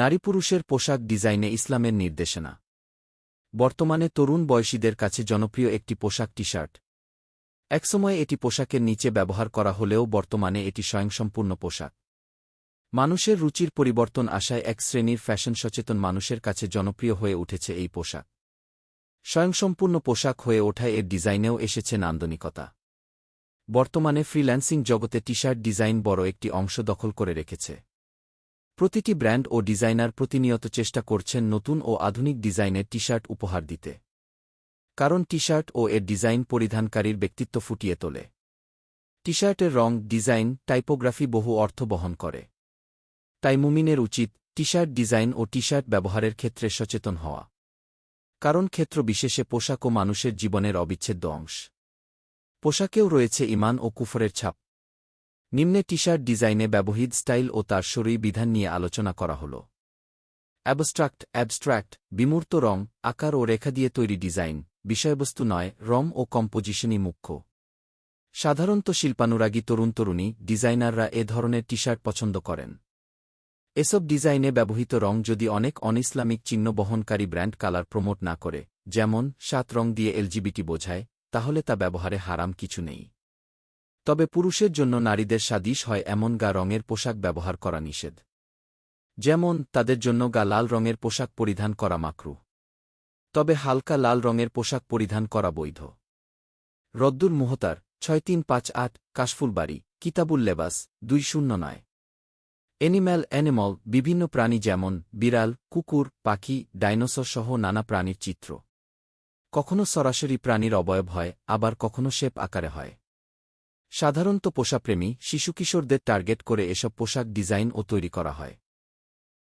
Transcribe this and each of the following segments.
নারী পুরুষের পোশাক ডিজাইনে ইসলামের নির্দেশনা। বর্তমানে তরুণ বয়সীদের কাছে জনপ্রিয় একটি পোশাক টি শার্ট একসময় এটি পোশাকের নিচে ব্যবহার করা হলেও বর্তমানে এটি স্বয়ংসম্পূর্ণ পোশাক। মানুষের রুচির পরিবর্তন আসায় এক শ্রেণির ফ্যাশন সচেতন মানুষের কাছে জনপ্রিয় হয়ে উঠেছে এই পোশাক। স্বয়ংসম্পূর্ণ পোশাক হয়ে ওঠায় এর ডিজাইনেও এসেছে নান্দনিকতা। বর্তমানে ফ্রিল্যান্সিং জগতে টি শার্ট ডিজাইন বড় একটি অংশ দখল করে রেখেছে। প্রতিটি ব্র্যান্ড ও ডিজাইনার প্রতিনিয়ত চেষ্টা করছেন নতুন ও আধুনিক ডিজাইনের টি শার্ট উপহার দিতে। কারণ টি শার্ট ও এর ডিজাইন পরিধানকারীর ব্যক্তিত্ব ফুটিয়ে তোলে। টি শার্টের রং, ডিজাইন, টাইপোগ্রাফি বহু অর্থ বহন করে। তাই মুমিনের উচিত টি শার্ট ডিজাইন ও টি শার্ট ব্যবহারের ক্ষেত্রে সচেতন হওয়া। কারণ ক্ষেত্র বিশেষে পোশাক ও মানুষের জীবনের অবিচ্ছেদ্য অংশ। পোশাকেও রয়েছে ইমান ও কুফরের ছাপ। নিম্নে টি শার্ট ডিজাইনে ব্যবহৃত স্টাইল ও তার শরীর বিধান নিয়ে আলোচনা করা হল। অ্যাবস্ট্রাক্ট অ্যাবস্ট্রাক্ট, বিমূর্ত রং, আকার ও রেখা দিয়ে তৈরি ডিজাইন, বিষয়বস্তু নয় রং ও কম্পোজিশনই মুখ্য। সাধারণত শিল্পানুরাগী তরুণ তরুণী, ডিজাইনাররা এ ধরনের টি শার্ট পছন্দ করেন। এসব ডিজাইনে ব্যবহৃত রং যদি অনেক অনইসলামিক চিহ্ন বহনকারী ব্র্যান্ড কালার প্রমোট না করে, যেমন সাত রং দিয়ে এলজিবিটি বোঝায়, তাহলে তা ব্যবহারে হারাম কিছু নেই। তবে পুরুষের জন্য নারীদের সাদিশ হয় এমন গা রঙের পোশাক ব্যবহার করা নিষেধ। যেমন, তাদের জন্য গা লাল রঙের পোশাক পরিধান করা মাকরু। তবে হালকা লাল রঙের পোশাক পরিধান করা বৈধ। রদ্দুর মুহতার, ছয় তিন পাঁচ আট, কাশফুল বাড়ি, কিতাবুল লেবাস, দুই শূন্য নয়। এনিম্যাল অ্যানিমল, বিভিন্ন প্রাণী যেমন, বিড়াল, কুকুর, পাখি, ডাইনোসর সহ নানা প্রাণীর চিত্র। কখনো সরাসরি প্রাণীর অবয়ব হয়, আবার কখনো শেপ আকারে হয়। সাধারণত পোষাপ্রেমী শিশু কিশোরদের টার্গেট করে এসব পোশাক ডিজাইন ও তৈরি করা হয়।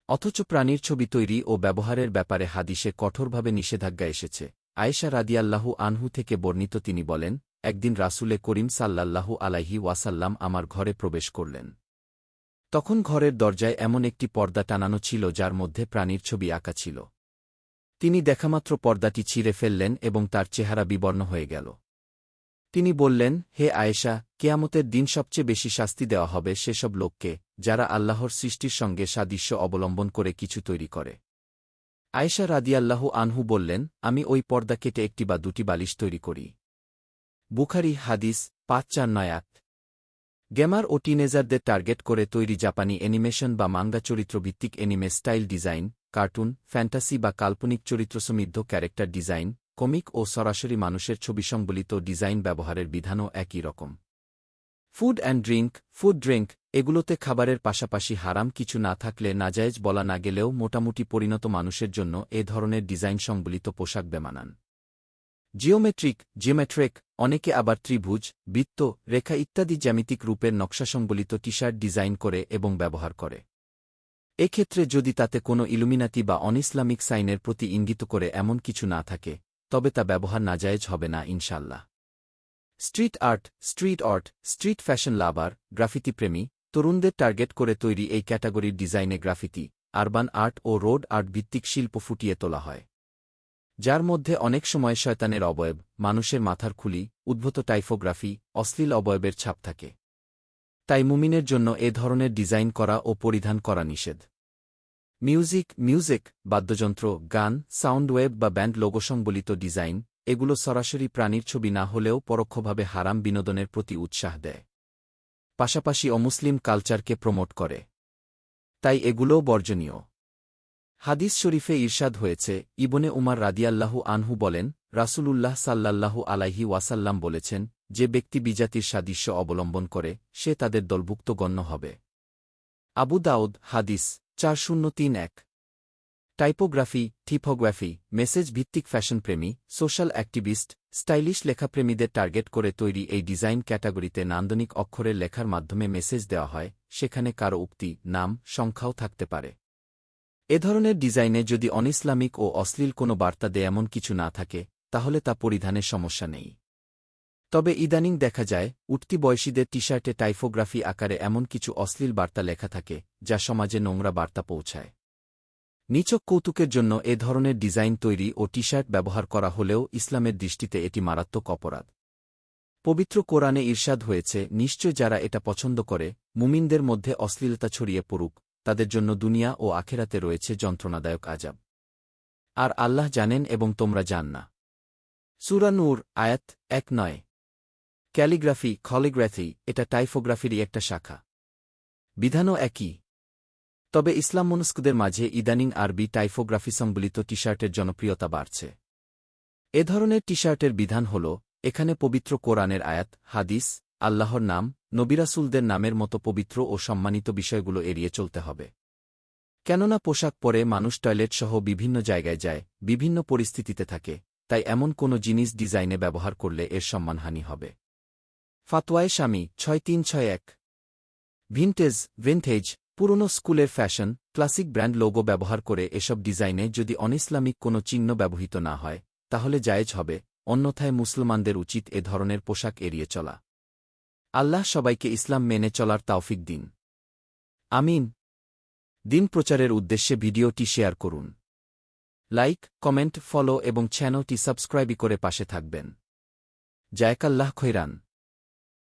অথচ প্রাণীর ছবি তৈরি ও ব্যবহারের ব্যাপারে হাদিসে কঠোরভাবে নিষেধাজ্ঞা এসেছে। আয়েশা রাদিয়াল্লাহু আনহু থেকে বর্ণিত তিনি বলেন, একদিন রাসুলে করিম সাল্লাল্লাহু আলাইহি ওয়াসাল্লাম আমার ঘরে প্রবেশ করলেন। তখন ঘরের দরজায় এমন একটি পর্দা টানানো ছিল যার মধ্যে প্রাণীর ছবি আঁকা ছিল। তিনি দেখামাত্র পর্দাটি ছিঁড়ে ফেললেন এবং তার চেহারা বিবর্ণ হয়ে গেল। তিনি বললেন, হে আয়েশা, কেয়ামতের দিন সবচেয়ে বেশি শাস্তি দেওয়া হবে সেসব লোককে, যারা আল্লাহর সৃষ্টির সঙ্গে সাদৃশ্য অবলম্বন করে কিছু তৈরি করে। আয়েশা রাদিয়াল্লাহু আনহু বললেন, আমি ওই পর্দা কেটে একটি বা দুটি বালিশ তৈরি করি। বুখারি হাদিস পাঁচ চার নয় আট। গেমার ও টিনেজারদের টার্গেট করে তৈরি জাপানি অ্যানিমেশন বা manga চরিত্রভিত্তিক anime style design, cartoon, fantasy বা কাল্পনিক চরিত্রসমৃদ্ধ ক্যারেক্টার ডিজাইন কমিক ও সরাসরি মানুষের ছবি সংবলিত ডিজাইন ব্যবহারের বিধানও একই রকম। Food and drink food drink এগুলোতে খাবারের পাশাপাশি হারাম কিছু না থাকলে নাজায়েজ বলা না গেলেও মোটামুটি পরিণত মানুষের জন্য এ ধরনের ডিজাইন সম্বলিত পোশাক বেমানান। জিওমেট্রিক জিওমেট্রিক, অনেকে আবার ত্রিভুজ, বৃত্ত, রেখা ইত্যাদি জ্যামিতিক রূপের নকশাসংবলিত টি শার্ট ডিজাইন করে এবং ব্যবহার করে। এক্ষেত্রে যদি তাতে কোনো ইলুমিনাতি বা অনইসলামিক সাইনের প্রতি ইঙ্গিত করে এমন কিছু না থাকে তবে তা ব্যবহার নাজায়েজ হবে না ইনশাল্লাহ street art street art street fashion lover, graffiti প্রেমী, তরুণদের টার্গেট করে তৈরি এই ক্যাটাগরির ডিজাইনে গ্রাফিতি, আরবান আর্ট ও রোড আর্ট ভিত্তিক শিল্প ফুটিয়ে তোলা হয়। যার মধ্যে অনেক সময় শয়তানের অবয়ব, মানুষের মাথার খুলি, উদ্ভূত টাইফোগ্রাফি, অশ্লীল অবয়বের ছাপ থাকে। তাই মুমিনের জন্য এ ধরনের ডিজাইন করা ও পরিধান করা নিষেধ। মিউজিক মিউজিক, বাদ্যযন্ত্র, গান, সাউন্ড ওয়েব বা ব্যান্ড লোগো সংবলিত ডিজাইন, এগুলো সরাসরি প্রাণীর ছবি না হলেও পরোক্ষভাবে হারাম বিনোদনের প্রতি উৎসাহ দেয়। পাশাপাশি অমুসলিম কালচারকে প্রমোট করে। তাই এগুলোও বর্জনীয়। হাদিস শরীফে ঈর্ষাদ হয়েছে, ইবনে উমার রাদিয়াল্লাহু আনহু বলেন, রাসূলুল্লাহ সাল্লাল্লাহু আলাইহি ওয়াসাল্লাম বলেছেন, যে ব্যক্তি বিজাতির সাদৃশ্য অবলম্বন করে, সে তাদের দলভুক্ত গণ্য হবে। আবু দাউদ, হাদিস চার শূন্য তিন এক। টাইপোগ্রাফি থিপোগ্রাফি মেসেজ ভিত্তিক ফ্যাশন প্রেমী, সোশ্যাল অ্যাক্টিভিস্ট, স্টাইলিশ লেখাপ্রেমীদের টার্গেট করে তৈরি এই ডিজাইন ক্যাটাগরিতে নান্দনিক অক্ষরের লেখার মাধ্যমে মেসেজ দেওয়া হয়, সেখানে কারও উক্তি, নাম, সংখ্যাও থাকতে পারে। এ ধরনের ডিজাইনে যদি অনইসলামিক ও অশ্লীল কোনো বার্তা দেয় এমন কিছু না থাকে, তাহলে তা পরিধানের সমস্যা নেই। তবে ইদানিং দেখা যায়, উঠতি বয়সীদের টি শার্টে টাইফোগ্রাফি আকারে এমন কিছু অশ্লীল বার্তা লেখা থাকে, যা সমাজে নোংরা বার্তা পৌঁছায়। নিচক কৌতুকের জন্য এ ধরনের ডিজাইন তৈরি ও টি শার্ট ব্যবহার করা হলেও ইসলামের দৃষ্টিতে এটি মারাত্মক অপরাধ। পবিত্র কোরআনে ঈর্ষাদ হয়েছে, নিশ্চয় যারা এটা পছন্দ করে, মুমিনদের মধ্যে অশ্লীলতা ছড়িয়ে পড়ুক, তাদের জন্য দুনিয়া ও আখেরাতে রয়েছে যন্ত্রণাদায়ক আজাব আর আল্লাহ জানেন এবং তোমরা জান না। সুরানুর আয়াত এক নয়। ক্যালিগ্রাফি, খলিগ্রাফি, এটা টাইফোগ্রাফিরই একটা শাখা। বিধানও একই। তবে ইসলাম মনস্কুদের মাঝে ইদানিং আরবি টাইফোগ্রাফি সম্বলিত টি শার্টের জনপ্রিয়তা বাড়ছে। এ ধরনের টি শার্টের বিধান হল, এখানে পবিত্র কোরআনের আয়াত, হাদিস, আল্লাহর নাম নবিরাসুলদের নামের মতো পবিত্র ও সম্মানিত বিষয়গুলো এড়িয়ে চলতে হবে। কেননা পোশাক পরে মানুষ টয়লেট সহ বিভিন্ন জায়গায় যায়, বিভিন্ন পরিস্থিতিতে থাকে, তাই এমন কোনো জিনিস ডিজাইনে ব্যবহার করলে এর সম্মানহানি হবে। ফাতোয়ায় স্বামী, ছয় তিন ছয় এক। ভিনটেজ ভিনটেজ পুরনো স্কুলের ফ্যাশন, ক্লাসিক ব্র্যান্ড লোগো ব্যবহার করে এসব ডিজাইনে যদি অনিসলামিক কোনো চিহ্ন ব্যবহৃত না হয়, তাহলে জায়েজ হবে, অন্যথায় মুসলমানদের উচিত এ ধরনের পোশাক এড়িয়ে চলা। আল্লাহ সবাইকে ইসলাম মেনে চলার তাওফিক দিন। আমিন। দিন প্রচারের উদ্দেশ্যে ভিডিওটি শেয়ার করুন। লাইক, কমেন্ট, ফলো এবং চ্যানেলটি সাবস্ক্রাইবই করে পাশে থাকবেন। জায়কাল্লাহ খৈরান।